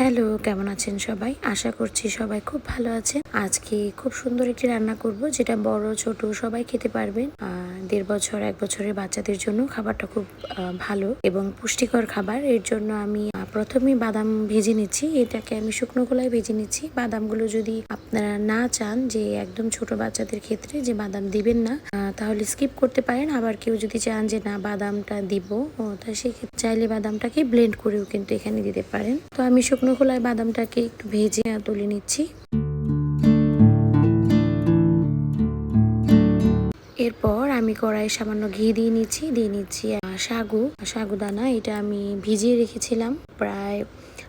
Hello, কেমন আছেন সবাই? আশা করছি সবাই খুব ভালো আছেন। আজকে খুব সুন্দর একটি রান্না করব, যেটা বড়, ছোট, সবাই খেতে পারবেন। দেড় বছর, এক বছরের বাচ্চাদের জন্য খাবারটা খুব ভালো এবং পুষ্টিকর খাবার। এর জন্য আমি প্রথমে বাদাম ভেজে নিচ্ছি। এটাকে আমি শুকনো গোলায় ভেজে নিচ্ছি। বাদামগুলো যদি আপনারা না চান, যে একদম ছোট বাচ্চাদের ক্ষেত্রে যে বাদাম দিবেন না তাহলে স্কিপ করতে পারেন। আবার কেউ যদি চান যে না, বাদামটা দিব তা সেক্ষেত্রে চাইলে বাদামটাকে ব্লেন্ড করেও কিন্তু এখানে দিতে পারেন। তো আমি শুকনো খোলায় বাদামটাকে একটু ভেজে তুলে নিচ্ছি। এরপর আমি কড়াই সামান্য ঘি দিয়ে নিচ্ছি। দিয়ে নিচ্ছি আহ, সাগু দানা এটা আমি ভিজিয়ে রেখেছিলাম প্রায়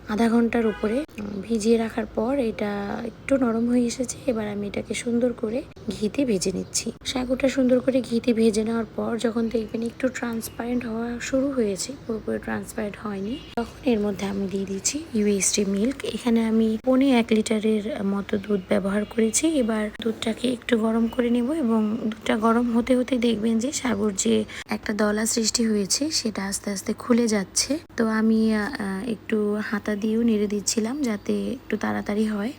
আধা ঘণ্টার উপরে। ভিজিয়ে রাখার পর এটা একটু নরম হয়ে এসেছে এবার আমি এটাকে সুন্দর করে ঘিতে ভেজে নিচ্ছি। সাগুটা সুন্দর করে ঘিতে ভেজে নেওয়ার পর যখন দেখবেন একটু ট্রান্সপারেন্ট হওয়া শুরু হয়েছে, পুরোপুরি ট্রান্সপারেন্ট হয়নি, তখন এর মধ্যে আমি দিয়ে দিচ্ছি ইউএসটি মিল্ক এখানে আমি পনে এক লিটারের মতো দুধ ব্যবহার করেছি। এবার দুধটাকে একটু গরম করে নেব এবং দুধটা গরম হতে হতে দেখবেন যে সাগর যে একটা দলা সৃষ্টি হয়েছে, সেটা আস্তে আস্তে খুলে যাচ্ছে। তো আমি একটু হাতা দিয়েও নেড়ে দিচ্ছিলাম যাতে একটু তাড়াতাড়ি হয়।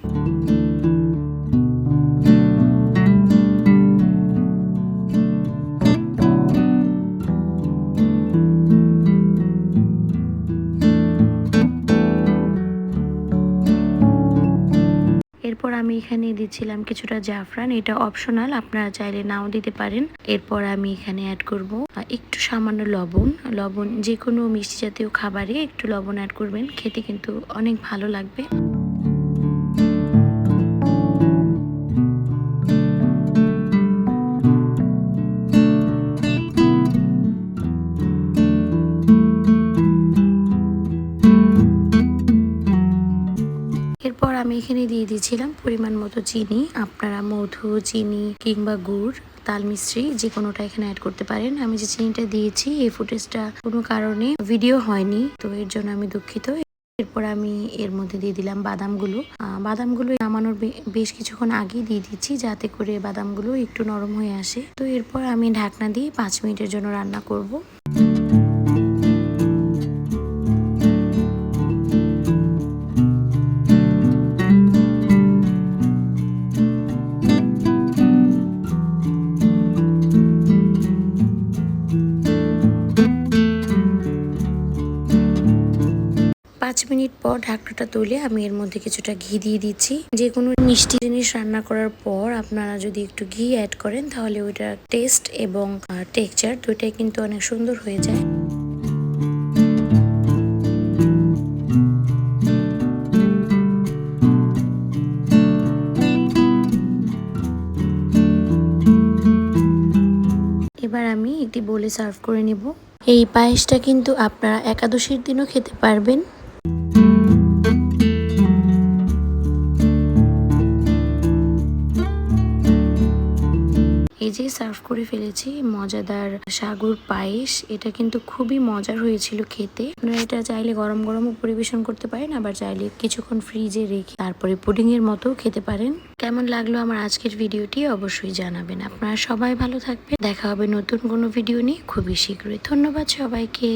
এরপর আমি এখানে দিচ্ছিলাম কিছুটা জাফরান, এটা অপশনাল আপনারা চাইলে নাও দিতে পারেন। এরপর আমি এখানে অ্যাড করব একটু সামান্য লবণ লবণ যে কোনো মিষ্টি জাতীয় খাবারে একটু লবণ অ্যাড করবেন, খেতে কিন্তু অনেক ভালো লাগবে। আমি এখানে দিয়ে দিয়েছিলাম পরিমাণ মতো চিনি, আপনারা মধু, চিনি কিংবা গুড়, তাল মিশ্রি যে কোনোটা এখানে অ্যাড করতে পারেন। আমি যে চিনিটা দিয়েছি, এই ফুটেজটা কোনো কারণে ভিডিও হয়নি, তো এর জন্য আমি দুঃখিত। এরপর আমি এর মধ্যে দিয়ে দিলাম বাদামগুলো। বাদামগুলো নামানোর বেশ কিছুক্ষণ আগেই দিয়ে দিচ্ছি, যাতে করে বাদামগুলো একটু নরম হয়ে আসে। তো এরপর আমি ঢাকনা দিয়ে পাঁচ মিনিটের জন্য রান্না করব। পাঁচ মিনিট পর ঢাকনাটা তুলে আমি এর মধ্যে কিছুটা ঘি দিয়ে দিচ্ছি। যে কোনো মিষ্টি জিনিস রান্না করার পর আপনারা যদি একটু ঘি অ্যাড করেন, তাহলে ওইটার টেস্ট এবং টেক্সচার দুইটাই কিন্তু অনেক সুন্দর হয়ে যায়। এবার আমি একটি বলে সার্ভ করে নেব। এই পায়েসটা কিন্তু আপনারা একাদশীর দিনও খেতে পারবেন। এই যে সার্ভ করে ফেলেছি। মজাদার সাগর পায়েস, এটা কিন্তু খুবই মজার হয়েছিল খেতে। আপনারা এটা চাইলে গরম গরমও পরিবেশন করতে পারেন, আবার চাইলে কিছুক্ষণ ফ্রিজে রেখে তারপরে পুডিং এর মতো খেতে পারেন। কেমন লাগল আমার আজকের ভিডিওটি অবশ্যই জানাবেন। আপনারা সবাই ভালো থাকবেন। দেখা হবে নতুন কোনো ভিডিও নিয়ে খুবই শীঘ্রই। ধন্যবাদ সবাইকে।